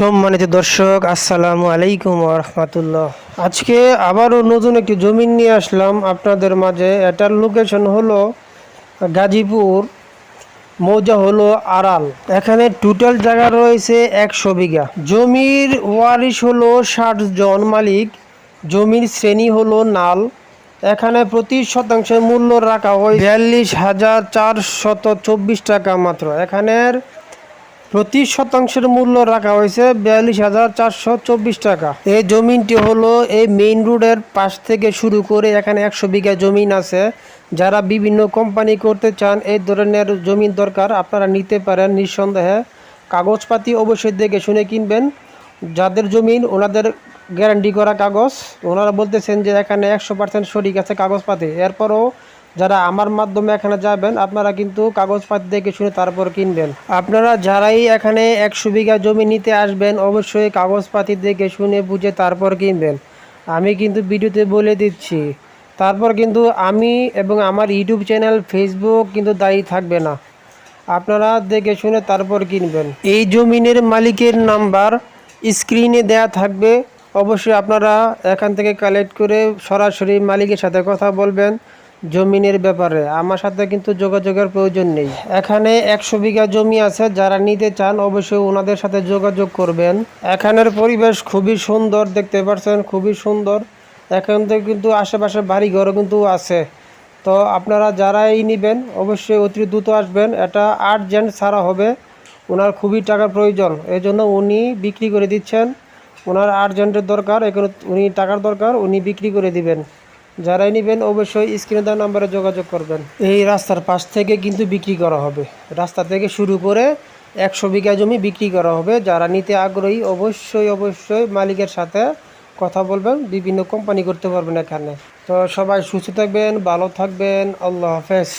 সম্মানিত দর্শক, আসসালামু আলাইকুম রহমতুল্লাহ। আজকে আবারও নতুন একটি জমিন নিয়ে আসলাম। আপনাদের মাঝে এটার লোকেশন হলো গাজীপুর, মৌজা হলো আড়াল। এখানে টোটাল জায়গা রয়েছে একশো বিঘা। জমির ওয়ারিশ হলো ষাট জন মালিক, জমির শ্রেণি হলো নাল। এখানে প্রতি শতাংশের মূল্য রাখা হয় বিয়াল্লিশ হাজার চারশত চব্বিশ টাকা মাত্র। এখানের প্রতি শতাংশের মূল্য রাখা হয়েছে বিয়াল্লিশ হাজার চারশো চব্বিশ টাকা। এই জমিনটি হলো এই মেইন রোডের পাশ থেকে শুরু করে এখানে একশো বিঘা জমিন আছে। যারা বিভিন্ন কোম্পানি করতে চান, এই ধরনের জমিন দরকার আপনারা নিতে পারেন নিঃসন্দেহে। কাগজপাতি অবশ্যই দেখে শুনে কিনবেন। যাদের জমিন, ওনাদের গ্যারান্টি করা কাগজ। ওনারা বলতেছেন যে এখানে একশো পার্সেন্ট সঠিক আছে কাগজপাতি। এরপরও যারা আমার মাধ্যমে এখানে যাবেন, আপনারা কিন্তু কাগজপাতি দেখে শুনে তারপর কিনবেন। আপনারা যারাই এখানে একশো বিঘা জমি নিতে আসবেন, অবশ্যই কাগজপাতি দেখে শুনে বুঝে তারপর কিনবেন। আমি কিন্তু ভিডিওতে বলে দিচ্ছি। তারপর কিন্তু আমি এবং আমার ইউটিউব চ্যানেল ফেসবুক কিন্তু দায়ী থাকবে না। আপনারা দেখে শুনে তারপর কিনবেন। এই জমিনের মালিকের নাম্বার স্ক্রিনে দেয়া থাকবে। অবশ্যই আপনারা এখান থেকে কালেক্ট করে সরাসরি মালিকের সাথে কথা বলবেন। জমিনের ব্যাপারে। আমার সাথে কিন্তু যোগাযোগের প্রয়োজন নেই। এখানে একশো বিঘা জমি আছে, যারা নিতে চান অবশ্যই ওনাদের সাথে যোগাযোগ করবেন। এখানের পরিবেশ খুবই সুন্দর, দেখতে পাচ্ছেন, খুবই সুন্দর। এখান থেকে কিন্তু আশেপাশে বাড়িঘরও কিন্তু আছে। তো আপনারা যারাই নেবেন, অবশ্যই অতি দ্রুত আসবেন। এটা আর্জেন্ট ছাড়া হবে। ওনার খুবই টাকার প্রয়োজন। এই জন্য উনি বিক্রি করে দিচ্ছেন। ওনার আর্জেন্টের দরকার, এখানে উনি টাকার দরকার, উনি বিক্রি করে দিবেন। যারাই নেবেন অবশ্যই স্ক্রিনে দেওয়া নাম্বারে যোগাযোগ করবেন। এই রাস্তার পাশ থেকে কিন্তু বিক্রি করা হবে। রাস্তা থেকে শুরু করে একশো বিঘা জমি বিক্রি করা হবে। যারা নিতে আগ্রহী অবশ্যই অবশ্যই মালিকের সাথে কথা বলবেন। বিভিন্ন কোম্পানি করতে পারবেন এখানে। তো সবাই সুস্থ থাকবেন, ভালো থাকবেন। আল্লাহ হাফেজ।